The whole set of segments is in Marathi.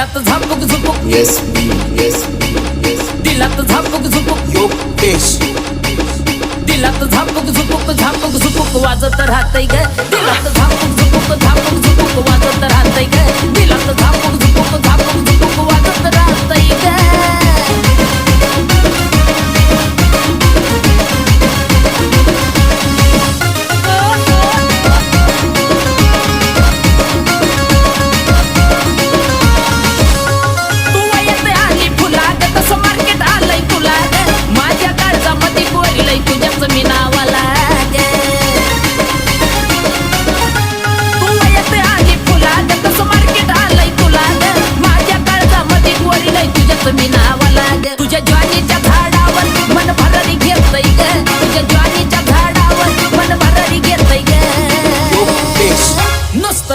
दिलात झापूक Jhupuk. Yes B yes B yes दिलात झापूक झुपूक. योगेश. दिलात झापूक झुपूक झापूक झुपूक. वाजत राहतय ग. दिलात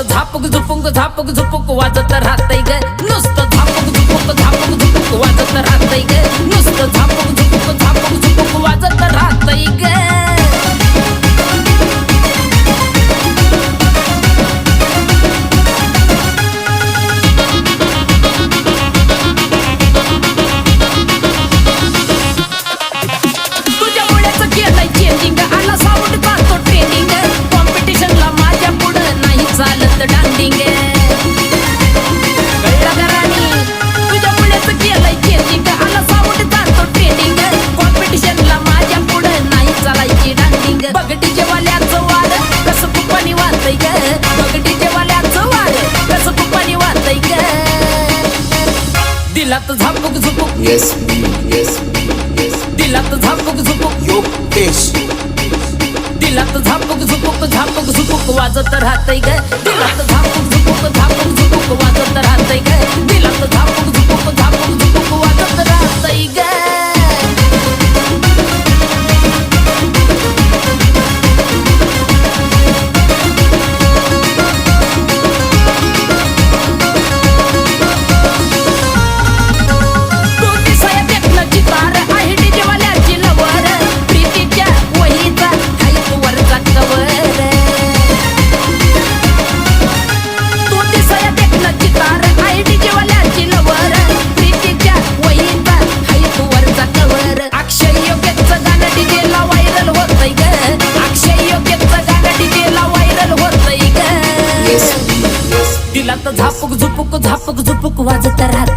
झापुक झुपुक झापुक झुपुक वाजत राहत ग. दिलात झापक झुपक yes B yes B yes दिलात झापक झुपक योगेश दिलात झापक झुपक झापक झुपक वाजत राहतय ग दिलात झापक झापक झुपुक झापक झुपुक वाजत राहत.